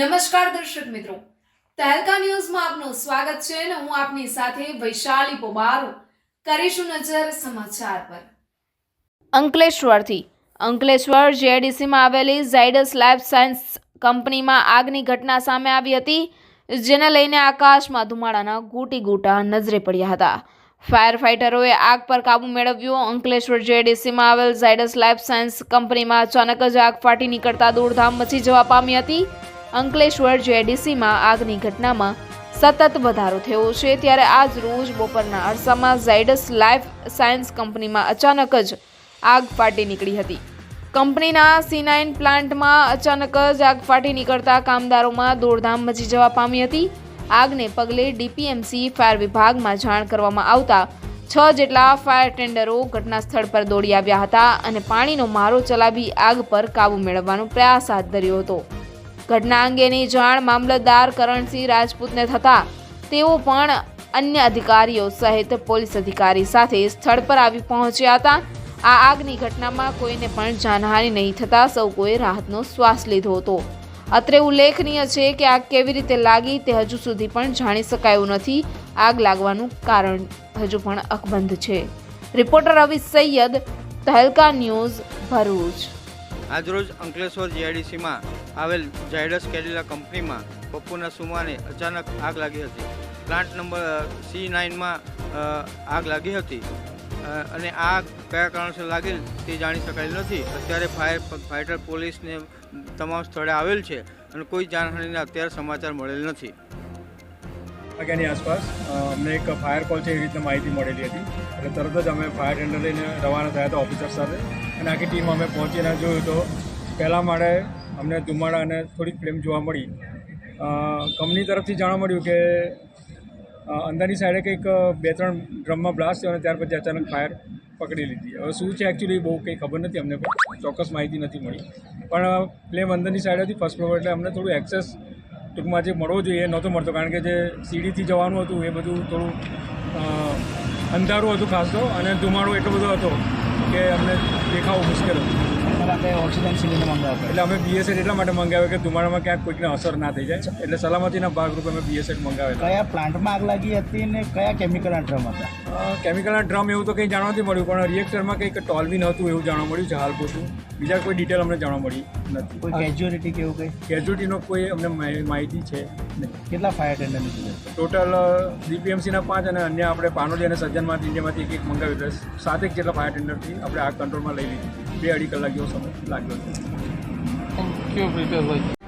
નમસ્કાર દર્શક મિત્રો. તહેલકા ન્યૂઝમાં આપનું સ્વાગત છે અને હું આપની સાથે વૈશાલી પોબારો કરીશું નજર સમાચાર પર. અંકલેશ્વરથી. અંકલેશ્વર જેડીસીમાં આવેલી ઝાયડસ લાઈફ સાયન્સ કંપનીમાં આગની ઘટના સામે આવી હતી, જેને લઈને આકાશમાં ધુમાડાના ગૂટી ગૂટા નજરે પડ્યા હતા. ફાયર ફાઇટરોએ આગ પર કાબુ મેળવ્યો. અંકલેશ્વર જેડીસીમાં આવેલ ઝાયડસ લાઈફ સાયન્સ કંપનીમાં અચાનક જ આગ ફાટી નીકળતા દોડધામ મચી જવા પામી હતી. અંકલેશ્વર જેડીસીમાં આગની ઘટનામાં સતત વધારો થયો છે. ત્યારે આજ રોજ બપોરના અરસામાં ઝાયડસ લાઈફ સાયન્સ કંપનીમાં અચાનક જ આગ ફાટી નીકળી હતી. કંપનીના સિનાઇન પ્લાન્ટમાં અચાનક જ આગ ફાટી નીકળતા કામદારોમાં દોડધામ મચી જવા પામી હતી. આગને પગલે ડીપીએમસી ફાયર વિભાગમાં જાણ કરવામાં આવતા છ જેટલા ફાયર ટેન્ડરો ઘટના સ્થળ પર દોડી આવ્યા હતા અને પાણીનો મારો ચલાવી આગ પર કાબુ મેળવવાનો પ્રયાસ હાથ ધર્યો હતો. ઘટના અંગેની જાણ મામલતદાર કરણસિંહ રાજપૂતને થતા તેઓ પણ અન્ય અધિકારીઓ સહિત પોલીસ અધિકારી સાથે સ્થળ પર આવી પહોંચ્યા હતા. આ આગની ઘટનામાં કોઈને પણ જાનહાનિ નહીં થતા સૌ કોઈ રાહતનો શ્વાસ લીધો હતો. અત્રે ઉલ્લેખનીય છે કે આગ કેવી રીતે લાગી તે હજુ સુધી પણ જાણી શકાયું નથી. આગ લાગવાનું કારણ હજુ પણ અકબંધ છે. Reporter Ravi Saiyad Tehelka news Bharuch. આજરોજ અંકલેશ્વર જીઆઈડીસીમાં આવેલ ઝાયડસ કેડિલા કંપનીમાં બપોરના સુમાને અચાનક આગ લાગી હતી. પ્લાન્ટ નંબર સી નાઇનમાં આગ લાગી હતી. અને આગ કયા કારણસર લાગેલ તે જાણી શકાયેલ નથી. અત્યારે ફાયર ફાઇટર પોલીસને તમામ સ્થળે આવેલ છે અને કોઈ જાનહાનિના અત્યારે સમાચાર મળેલ નથી. વાગ્યાની આસપાસ અમને એક ફાયર કોલ છે એવી રીતના માહિતી મળેલી હતી. અને તરત જ અમે ફાયર ટેન્ડર લઈને રવાના થયા હતા ઓફિસર સાથે. અને આખી ટીમ અમે પહોંચીને જોયું તો પહેલાં માળે અમને ધુમાડા અને થોડીક ફ્લેમ જોવા મળી. કંપની તરફથી જાણવા મળ્યું કે અંદરની સાઈડે કંઈક બે ત્રણ ડ્રમમાં બ્લાસ્ટ થયો અને ત્યાર પછી અચાનક ફાયર પકડી લીધી. હવે શું છે એકચ્યુઅલી બહુ કંઈ ખબર નથી અમને ચોક્કસ માહિતી નથી મળી. પણ ફ્લેમ અંદરની સાઈડ હતી ફર્સ્ટ ફ્લોર એટલે અમને થોડું એક્સેસ ટૂંકમાં જે મળવો જોઈએ એ નહોતો મળતો. કારણ કે જે સીડીથી જવાનું હતું એ બધું થોડું અંધારું હતું ખાસ તો અને ધુમાડો એટલો બધો હતો કે અમને દેખાવું મુશ્કેલ હતું. માટે ઓક્સિજન સિલિન્ડર મંગાવતા એટલે અમે એટલા માટે મંગાવ્યો કે ધુમાડામાં ક્યાંક કોઈકને અસર ના થઈ જાય. એટલે સલામતીના ભાગરૂપે અમે બીએસએડ મંગાવેલા. કયા પ્લાન્ટમાં આગ લાગી હતી અને કયા કેમિકલના ડ્રમ હતા? કેમિકલના ડ્રમ એવું તો કંઈ જાણવા નથી મળ્યું પણ રિએક્ટરમાં કંઈક ટોલવી નહોતું એવું જાણવા મળ્યું છે હાલ પૂરતું. બીજા કોઈ ડિટેલ અમને જાણવા મળી નથી. કોઈ કેજ્યુઅલિટી કે એવું કંઈ? કેજ્યુટીનો કોઈ અમને માહિતી છે. કેટલા ફાયર ટેન્ડરની જરૂર ટોટલ ડીપીએમસીના પાંચ અને અન્ય આપણે પાનોલી અને સજ્જનમાંથી ઇન્ડિયામાંથી એક એક મંગાવ્યું એટલે સાતેક જેટલા ફાયર ટેન્ડરથી આપણે આ કંટ્રોલમાં લઈ લીધી. બે અઢી કલાક જેવો સમય લાગ્યો છે.